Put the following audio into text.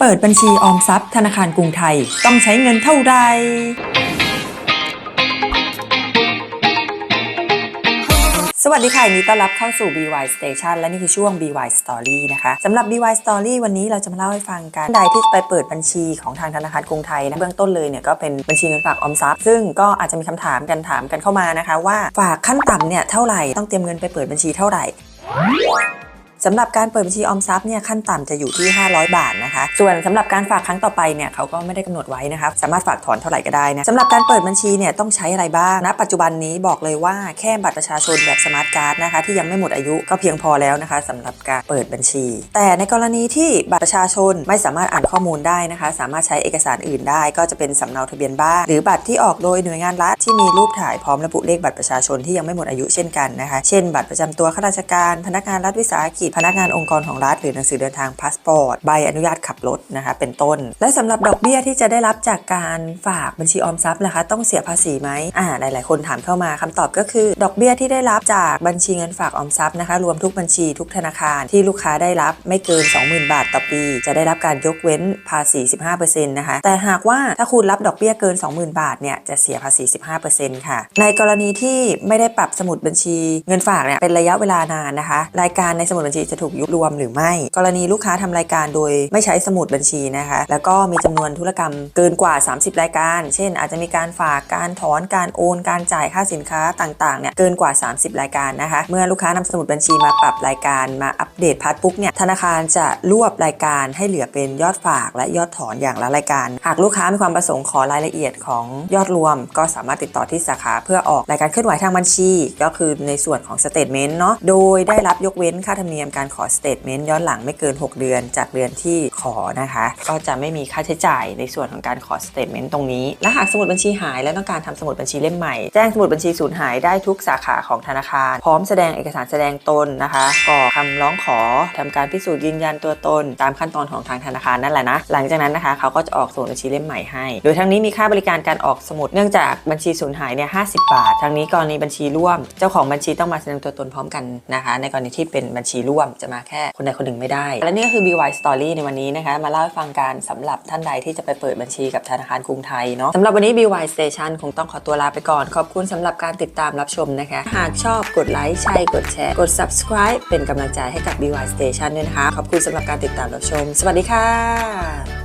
เปิดบัญชีออมทรัพย์ธนาคารกรุงไทย ต้องใช้เงินเท่าใดสวัสดีค่ะยินดีต้อนรับเข้าสู่ BY Station และนี่คือช่วง BY Story นะคะสำหรับ BY Story วันนี้เราจะมาเล่าให้ฟังกันใดที่ไปเปิดบัญชีของทางธนาคารกรุงไทยนะเบื้องต้นเลยเนี่ยก็เป็นบัญชีเงินฝากออมทรัพย์ ซึ่งก็อาจจะมีคำถามกันถามกันเข้ามานะคะ ว่าฝากขั้นต่ำเนี่ยเท่าไหร่ต้องเตรียมเงินไปเปิดบัญชีเท่าไหร่ สำหรับการเปิดบัญชีออมทรัพย์เนี่ยขั้นต่ำจะอยู่ที่ 500 บาทนะคะ ส่วนสำหรับการฝากครั้งต่อไปเนี่ยเขาก็ไม่ได้กำหนดไว้นะคะสามารถฝากถอนเท่าไหร่ก็ได้นะสำหรับการเปิดบัญชีเนี่ยต้องใช้อะไรบ้างณปัจจุบันนี้บอกเลยว่าแค่บัตรประชาชนแบบสมาร์ทการ์ดนะคะที่ยังไม่หมดอายุก็เพียงพอแล้วนะคะสำหรับการเปิดบัญชี แต่ในกรณีที่บัตรประชาชนไม่สามารถอ่านข้อมูลได้นะคะ สามารถใช้เอกสารอื่นได้ ก็จะเป็นสำเนาทะเบียนบ้านหรือบัตรที่ออกโดยหน่วยงานรัฐที่มีรูปถ่ายพร้อมระบุเลขบัตรประชาชนที่ยังไม่หมดอายุเช่นกันนะคะ เช่น บัตรประจำตัวข้าราชการ พนักงานรัฐวิสาหกิจพนักงานองค์กรของรัฐหรือหนังสือเดินทางพาสปอร์ตใบอนุญาตขับรถนะคะเป็นต้น และสำหรับดอกเบี้ยที่จะได้รับจากการฝากบัญชีออมทรัพย์นะคะ ต้องเสียภาษีไหมอ่าหลาย ๆ คนถามเข้ามาคำตอบก็คือ ดอกเบี้ยที่ได้รับจากบัญชีเงินฝากออมทรัพย์นะคะ รวมทุกบัญชีทุกธนาคารที่ลูกค้าได้รับไม่เกิน 20,000 บาทต่อปี จะได้รับการยกเว้นภาษี 15%นะคะ แต่หากว่าถ้าคุณรับดอกเบี้ยเกิน 20,000 บาทเนี่ยจะเสียภาษี 15%ค่ะ ในกรณีที่ไม่ได้ปรับสมุดบัญชีเงินฝากเนี่ยเป็นระยะเวลานานนะคะ รายการในสมุดบัญชีจะถูกยุบรวมหรือไม่ กรณีลูกค้าทำรายการโดยไม่ใช้สมุดบัญชีนะคะ แล้วก็มีจำนวนธุรกรรมเกินกว่า 30 รายการ เช่น อาจจะมีการฝากการถอนการโอนการจ่ายค่าสินค้าต่างๆเนี่ยเกินกว่า 30 รายการนะคะ เมื่อลูกค้านำสมุดบัญชีมาปรับรายการมาอัปเดตพาร์ทปุ๊บเนี่ยธนาคารจะรวบรายการให้เหลือเป็นยอดฝากและยอดถอนอย่างละรายการ หากลูกค้ามีความประสงค์ขอรายละเอียดของยอดรวม ก็สามารถติดต่อที่สาขาเพื่อออกรายการเคลื่อนไหวทางบัญชี ก็คือในส่วนของสเตทเมนต์เนาะโดยได้รับยกเว้นค่าธรรมเนียมการขอสเตทเมนต์ย้อนหลังไม่เกิน 6 เดือน จากเดือนที่ขอนะคะ ก็จะไม่มีค่าใช้จ่ายในส่วนของการขอสเตทเมนต์ตรงนี้ และหากสมุดบัญชีหายและต้องการทำสมุดบัญชีเล่มใหม่ แจ้งสมุดบัญชีสูญหายได้ทุกสาขาของธนาคาร พร้อมแสดงเอกสารแสดงตนนะคะกรอกคำร้องขอทำการพิสูจน์ยืนยันตัวตน ตามขั้นตอนของทางธนาคารนั่นแหละนะ หลังจากนั้นนะคะเขาก็จะออกสมุดบัญชีเล่มใหม่ให้ โดยทั้งนี้มีค่าบริการการออกสมุดเนื่องจากบัญชีสูญหายเนี่ย50บาท ทั้งนี้กรณีบัญชีร่วม เจ้าของบัญชีต้องมาแสดงตัวตนพร้อมกันนะคะ ในกรณีที่เป็นบัญชีร่วมจะมาแค่คนใดคนหนึ่งไม่ได้ และนี่ก็คือ BY Story ในวันนี้นะคะ มาเล่าให้ฟังการสำหรับท่านใดที่จะไปเปิดบัญชีกับธนาคารกรุงไทยเนาะสำหรับวันนี้ BY Station คงต้องขอตัวลาไปก่อน ขอบคุณสำหรับการติดตามรับชมนะคะ หากชอบกดไลค์ใช่กดแชร์ กด subscribe เป็นกำลังใจให้กับ BY Station ด้วยนะคะ ขอบคุณสำหรับการติดตามรับชม สวัสดีค่ะ